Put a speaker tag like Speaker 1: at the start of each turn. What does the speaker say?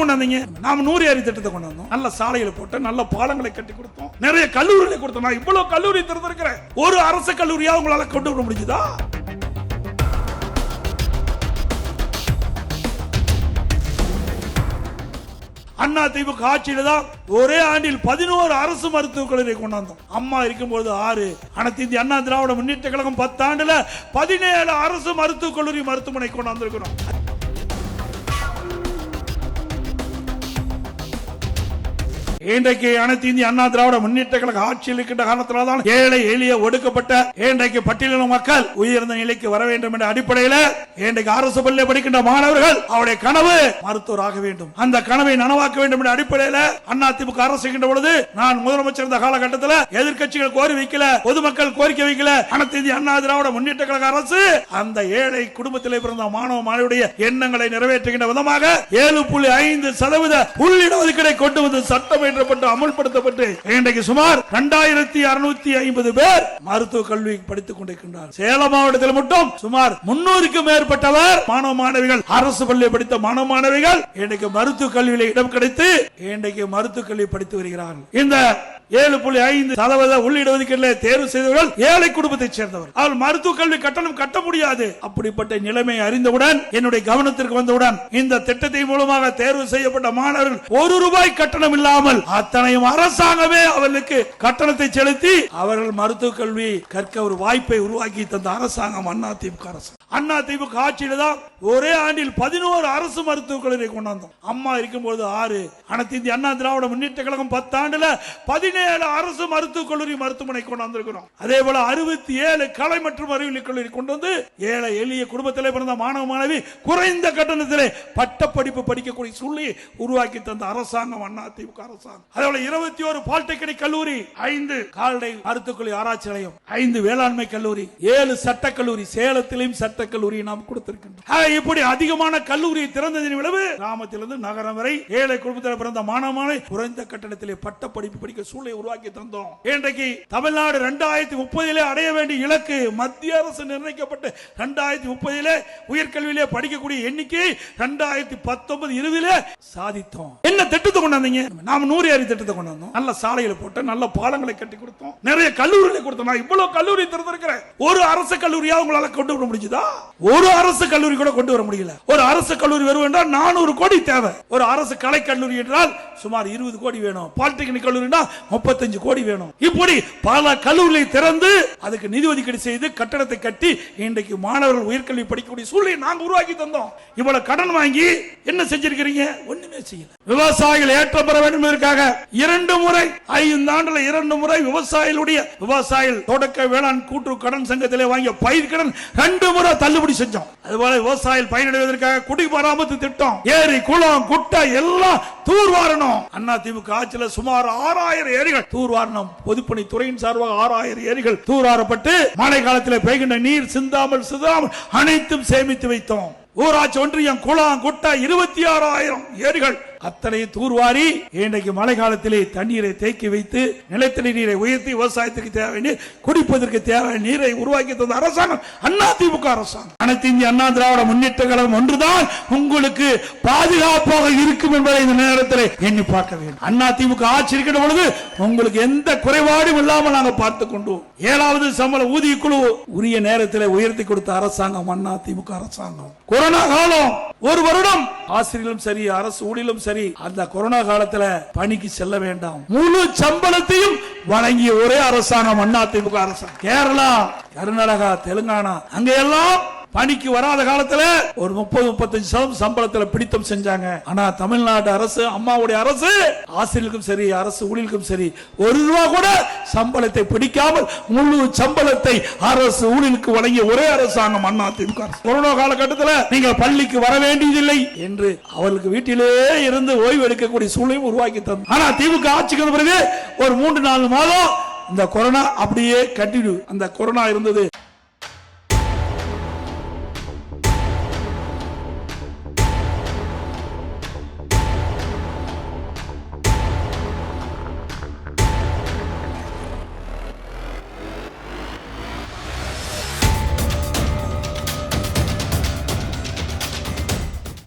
Speaker 1: கொண்டாந்தீங்க. நாம நூறு ஏரி திட்டத்தை கொண்டு வந்தோம் நல்ல சாலைகளை போட்டு நல்ல பாலங்களை கட்டி கொடுத்தோம். நிறைய கல்லூரிகளை கொடுத்தோம். நான் இவ்வளவு கல்லூரி திறந்திருக்கிறேன். ஒரு அரசு கல்லூரியா உங்களால கொண்டு வர முடிஞ்சுதா? அண்ணா திமுக ஆட்சியில தான் ஒரே ஆண்டில் பதினோரு அரசு மருத்துவக் கல்லூரியை கொண்டாந்தோம். அம்மா இருக்கும்போது ஆறு அனைத்து இந்திய அண்ணா திராவிட முன்னேற்ற கழகம் பத்தாண்டுல பதினேழு அரசு மருத்துவக் கல்லூரி மருத்துவமனை கொண்டாந்துருக்கிறோம். இன்றைக்கு அனைத்து இந்திய அண்ணா திராவிட முன்னேற்ற கழக ஆட்சியில் இருக்கின்ற காரணத்தினால்தான் ஏழை எளிய ஒடுக்கப்பட்ட இன்றைக்கு பட்டியலின மக்கள் உயர்ந்த நிலைக்கு வர வேண்டும் என்ற அடிப்படையில் இன்றைக்கு அரசு பள்ளியில் படிக்கின்ற மாணவர்கள் அவருடைய கனவு மருத்துவர் ஆக வேண்டும். அந்த கனவை நனவாக்க வேண்டும் என்ற அடிப்படையில் அண்ணா திமுக அரசு பொழுது நான் முதலமைச்சர் இருந்த காலகட்டத்தில் எதிர்க்கட்சிகள் கோரி வைக்கல பொதுமக்கள் கோரிக்கை வைக்கல அனைத்து இந்திய அண்ணா திராவிட முன்னேற்ற கழக அரசு அந்த ஏழை குடும்பத்திலே பிறந்த மாணவ மாணவியுடைய எண்ணங்களை நிறைவேற்றுகின்ற விதமாக ஏழு புள்ளி ஐந்து சதவீத உள்ளிட ஒதுக்கீடை கொண்டு வந்து சட்டம் இயற்றப்பட்டு அமல்படுத்தப்பட்டு இன்றைக்கு சுமார் இரண்டாயிரத்தி அறுநூத்தி ஐம்பது பேர் மருத்துவ கல்வி படித்துக் கொண்டிருக்கின்றார் சேலம் மாவட்டத்தில் மட்டும் சுமார் முன்னூறுக்கும் மேற்பட்டவர் மாணவ மாணவிகள் அரசு பள்ளியை படித்த மாணவ மாணவிகள் இன்றைக்கு மருத்துவ கல்வியில இடம் கிடைத்து இன்றைக்கு மருத்துவ கல்வி படித்து வருகிறார்கள். இந்த ஏழு புள்ளி ஐந்து சதவீத உள்ளீடு ஒதுக்கீடுல தேர்வு செய்தவர்கள் ஏழை குடும்பத்தைச் சேர்ந்தவர் அவர் மருத்துவ கல்வி கட்டணம் கட்ட முடியாது. அப்படிப்பட்ட நிலைமை அறிந்தவுடன் என்னுடைய கவனத்திற்கு வந்தவுடன் இந்த திட்டத்தின் மூலமாக தேர்வு செய்யப்பட்ட மாணவர்கள் ஒரு ரூபாய் கட்டணம் இல்லாமல் அத்தனையும் அரசாங்கமே அவர்களுக்கு கட்டணத்தை செலுத்தி அவர்கள் மருத்துவ கல்வி கற்க ஒரு வாய்ப்பை உருவாக்கி தந்த அரசாங்கம் அண்ணா திமுக அரசு. அண்ணா திமுக ஆட்சியில தான் ஒரே ஆண்டில் பதினோரு அரசு மருத்துவக் கல்லூரி கொண்டாந்தோம். அம்மா இருக்கும்போது ஆறு அனைத்து இந்திய அண்ணா திராவிட முன்னேற்ற கழகம் பத்தாண்டுல பதினேழு அரசு மருத்துவக் கல்லூரி மருத்துவமனை கொண்டாந்துருக்கிறோம். அதே போல அறுபத்தி ஏழு கலை மற்றும் அறிவியல் கல்லூரி கொண்டு வந்து ஏழை எளிய குடும்பத்தில் பிறந்த மாணவ மாணவி குறைந்த கட்டணத்திலே பட்டப்படிப்பு படிக்கக்கூடிய சொல்லி உருவாக்கி தந்த அரசாங்கம் அண்ணா திமுக அரசாங்கம். அதே போல இருபத்தி ஒரு பாலிடெக்னிக் கல்லூரி ஐந்து கால்நடை மருத்துவக் கல்லூரி ஆராய்ச்சி நிலையம் ஐந்து வேளாண்மை கல்லூரி ஏழு சட்டக்கல்லூரி கல்லூரி சட்ட சட்டக் கல்லூரியை நாம் கொடுத்திருக்கின்றோம். இப்படி அதிகமான கல்லூரி திறந்ததின் விளைவு கிராமத்திலிருந்து நகரம் வரை ஏழை குடும்பத்தில் பிறந்த மாணவ குறைந்த கட்டணத்திலே பட்ட படிப்பு படிக்க சூழலை உருவாக்கி தந்தோம். இன்றைக்கு தமிழ்நாடு இரண்டாயிரத்தி முப்பதிலே அடைய வேண்டிய இலக்கு மத்திய அரசு நிர்ணயிக்கப்பட்டு இரண்டாயிரத்தி முப்பதிலே உயர்கல்வியிலே படிக்கக்கூடிய எண்ணிக்கை இரண்டாயிரத்தி பத்தொன்பது இருபதிலே சாதித்தோம். திட்டத்தை கொண்டாந்தீங்க. நாம நூறு ஏரி திட்டத்தை கொண்டாந்தோம். நல்ல சாலைகளை போட்டு நல்ல பாலங்களை கட்டி கொடுத்தோம். நிறைய கல்லூரிகளை கொடுத்தோம். நான் இவ்வளவு கல்லூரி திறந்திருக்கிறேன். ஒரு அரசு கல்லூரியா உங்களால கொண்டு வர முடிஞ்சுதா? ஒரு அரசு கல்லூரி கூட கொண்டு வர முடியல. ஒரு அரசு கல்லூரி வரும் என்றால் நானூறு கோடி தேவை. ஒரு அரசு கலை கல்லூரி என்றால் சுமார் இருபது கோடி வேணும். பாலிடெக்னிக் கல்லூரினா முப்பத்தஞ்சு கோடி வேணும். இப்படி பல கல்லூரிகளை திறந்து அதுக்கு நிதி ஒதுக்கீடு செய்து கட்டடத்தை கட்டி இன்றைக்கு மாணவர்கள் உயர்கல்வி படிக்கக்கூடிய சூழ்நிலை நாங்க உருவாக்கி தந்தோம். இவ்வளவு கடன் வாங்கி என்ன செஞ்சிருக்கிறீங்க? ஒண்ணுமே செய்யல. விவசாயிகள் ஏற்றம் பெற வேண்டும் என்பதற்காக இரண்டு முறை ஐந்து ஆண்டுல இரண்டு முறை விவசாயிகளுடைய விவசாயிகள் தொடக்க வேளாண் கூட்டு கடன் சங்கத்திலே வாங்கிய பயிர் கடன் ரெண்டு முறை தள்ளுபடி செஞ்சோம். அதுபோல விவசாயிகள் பயனடைவதற்காக குடி பராமத்து திட்டம் ஏரி குளம் குட்டை எல்லாம் தூர்வாரணும். அண்ணா திமுக ஆட்சியில சுமார் ஆறாயிரம் ஏரிகள் தூர்வாரணும். பொதுப்பணி துறையின் சார்பாக ஆறாயிரம் ஏரிகள் தூர்வாரப்பட்டு மழை காலத்தில் பெய்கின்ற நீர் சிந்தாமல் சிந்தாமல் அனைத்தும் சேமித்து வைத்தோம். ஊராட்சி ஒன்றியம் குளம் குட்டை இருபத்தி ஆறாயிரம் ஏரிகள் அத்தனை தூர்வாரி இன்றைக்கு மழை காலத்திலே தண்ணீரை தேக்கி வைத்து நிலத்தடி நீரை உயர்த்தி விவசாயத்துக்கு தேவை நீர் குடிப்பதற்கு தேவை நீரை உருவாக்கி தந்த அரசாங்கம் அண்ணா திமுக அரசாங்கம். அனைத்து இந்திய அண்ணா திராவிட முன்னேற்ற கழகம் ஒன்றுதான் உங்களுக்கு பாதுகாப்பாக இருக்கும் என்பதை இந்த நேரத்தில் எண்ணி பார்க்க வேண்டும். அண்ணா திமுக ஆட்சி இருக்கிற பொழுது உங்களுக்கு எந்த குறைபாடும் இல்லாமல் நாங்கள் பார்த்து கொண்டோம். ஏழாவது சம்பள ஊதிய குழு உரிய நேரத்தில் உயர்த்தி கொடுத்த அரசாங்கம் அண்ணா திமுக அரசாங்கம். கொரோனா காலம் ஒரு வருடம் ஆசிரியர்களும் சரி அரசு ஊழியர்களும் சரி அந்த கொரோனா காலத்துல பணிக்கு செல்ல வேண்டாம். முழு சம்பளத்தையும் வழங்கிய ஒரே அரசாங்கம் அண்ணா திமுக அரசாங்கம். கேரளா கர்நாடகா தெலுங்கானா அங்க எல்லாம் பணிக்கு வராத காலத்துல ஒரு முப்பது முப்பத்தஞ்சு சதம் சம்பளத்துல பிடித்தம் செஞ்சாங்க. ஆனா தமிழ்நாடு அரசு அம்மாவுடைய அரசு ஆசிரியர்களுக்கும் சரி அரசு ஊழியர்களுக்கும் சரி ஒரு ரூபா கூட சம்பளத்தை பிடிக்காமல் முழு சம்பளத்தை அரசு ஊழியர்களுக்கு வழங்கிய ஒரே அரசாங்கம் அண்ணா திமுக கொரோனா காலகட்டத்தில் நீங்க பள்ளிக்கு வர வேண்டியதில்லை என்று அவர்களுக்கு வீட்டிலே இருந்து ஓய்வு எடுக்கக்கூடிய சூழ்நிலையும் உருவாக்கி தந்தோம் ஆனா திமுக ஆட்சிக்கு பிறகு ஒரு மூன்று நாலு மாதம் இந்த கொரோனா அப்படியே கண்டினியூ அந்த கொரோனா இருந்தது.